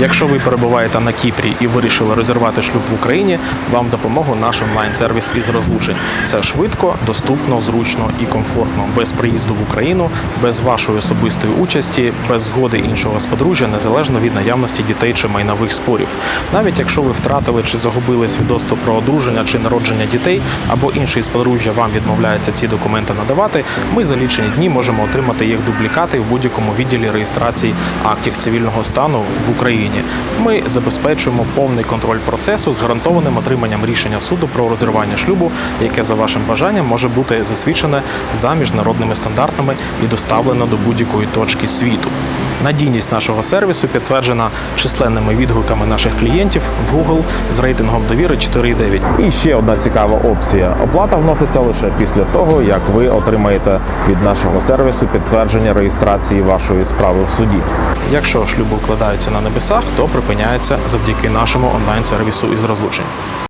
Якщо ви перебуваєте на Кіпрі і вирішили розірвати шлюб в Україні, вам допомогу наш онлайн-сервіс із розлучень. Це швидко, доступно, зручно і комфортно, без приїзду в Україну, без вашої особистої участі, без згоди іншого з подружжя, незалежно від наявності дітей чи майнових спорів. Навіть якщо ви втратили чи загубили свідоцтво про одруження чи народження дітей, або інший з подружжя вам відмовляється ці документи надавати, ми за лічені дні можемо отримати їх дублікати в будь-якому відділі реєстрації актів цивільного стану в Україні. Ми забезпечуємо повний контроль процесу з гарантованим отриманням рішення суду про розірвання шлюбу, яке за вашим бажанням може бути засвідчене за міжнародними стандартами і доставлено до будь-якої точки світу. Надійність нашого сервісу підтверджена численними відгуками наших клієнтів в Google з рейтингом довіри 4,9. І ще одна цікава опція. Оплата вноситься лише після того, як ви отримаєте від нашого сервісу підтвердження реєстрації вашої справи в суді. Якщо шлюби вкладаються на небесах, то припиняється завдяки нашому онлайн-сервісу із розлучень.